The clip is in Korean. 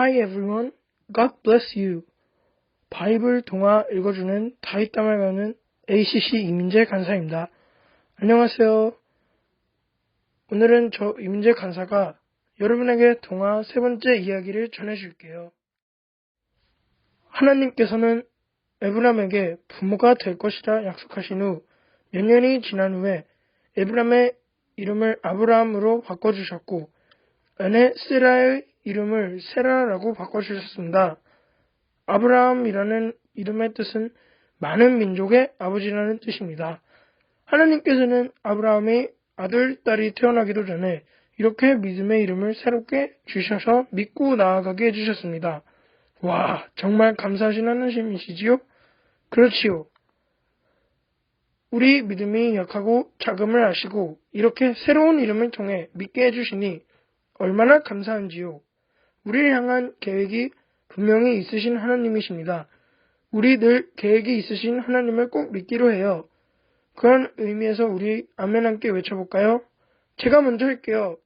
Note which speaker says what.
Speaker 1: Hi everyone. God bless you. 바이블 동화 읽어주는 다윗담을 가는 ACC 이민재 간사입니다. 안녕하세요. 오늘은 저 이민재 간사가 여러분에게 동화 세 번째 이야기를 전해줄게요. 하나님께서는 에브람에게 부모가 될 것이라 약속하신 후 몇 년이 지난 후에 에브람의 이름을 아브라함으로 바꿔주셨고 아내 세라의 이름을 세라라고 바꿔주셨습니다. 아브라함이라는 이름의 뜻은 많은 민족의 아버지라는 뜻입니다. 하나님께서는 아브라함이 아들, 딸이 태어나기도 전에 이렇게 믿음의 이름을 새롭게 주셔서 믿고 나아가게 해주셨습니다. 와, 정말 감사하신 하나님이시지요? 그렇지요. 우리 믿음이 약하고 자금을 아시고 이렇게 새로운 이름을 통해 믿게 해주시니 얼마나 감사한지요. 우리를 향한 계획이 분명히 있으신 하나님이십니다. 우리 늘 계획이 있으신 하나님을 꼭 믿기로 해요. 그런 의미에서 우리 아멘 함께 외쳐볼까요? 제가 먼저 할게요.